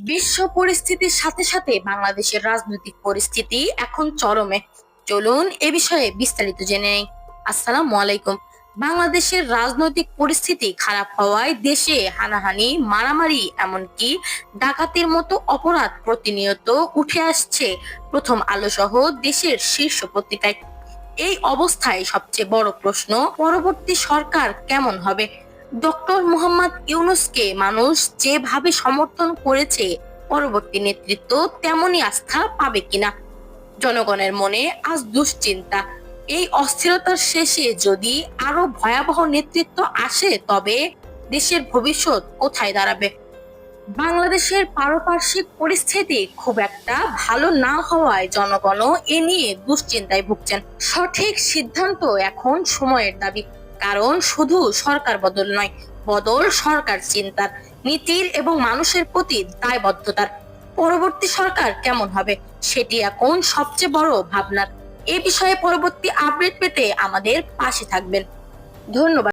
বিশ্ব পরিস্থিতির সাথে সাথে বাংলাদেশের রাজনৈতিক পরিস্থিতি এখন চরমে। চলুন এ বিষয়ে বিস্তারিত জেনে নেই। আসসালামু আলাইকুম। বাংলাদেশের রাজনৈতিক পরিস্থিতি খারাপ হওয়ায় দেশে হানাহানি, মারামারি, এমনকি ডাকাতির মতো অপরাধ প্রতিনিয়ত উঠে আসছে প্রথম আলো সহ দেশের শীর্ষ পত্রিকায়। এই অবস্থায় সবচেয়ে বড় প্রশ্ন, পরবর্তী সরকার কেমন হবে? ডক্টর মোহাম্মদ ইউনুসকে মানুষ যেভাবে সমর্থন করেছে, পরবর্তী নেতৃত্ব তেমনই আস্থা পাবে কিনা? জনগণের মনে আজ দুশ্চিন্তা। এই অস্থিরতার শেষে যদি আরও ভয়াবহ নেতৃত্ব আসে, তবে দেশের ভবিষ্যৎ কোথায় দাঁড়াবে? বাংলাদেশের পারপার্শ্বিক পরিস্থিতি খুব একটা ভালো না হওয়ায় জনগণও এ নিয়ে দুশ্চিন্তায় ভুগছেন। সঠিক সিদ্ধান্ত এখন সময়ের দাবি। কারণ শুধু সরকার বদল নয়, বদল সরকার চিন্তার। নীতির এবং মানুষের প্রতি দায়বদ্ধতার। পরবর্তী সরকার কেমন হবে, সেটি এখন সবচেয়ে বড় ভাবনার। এ বিষয়ে পরবর্তী আপডেট পেতে আমাদের পাশে থাকবেন। ধন্যবাদ।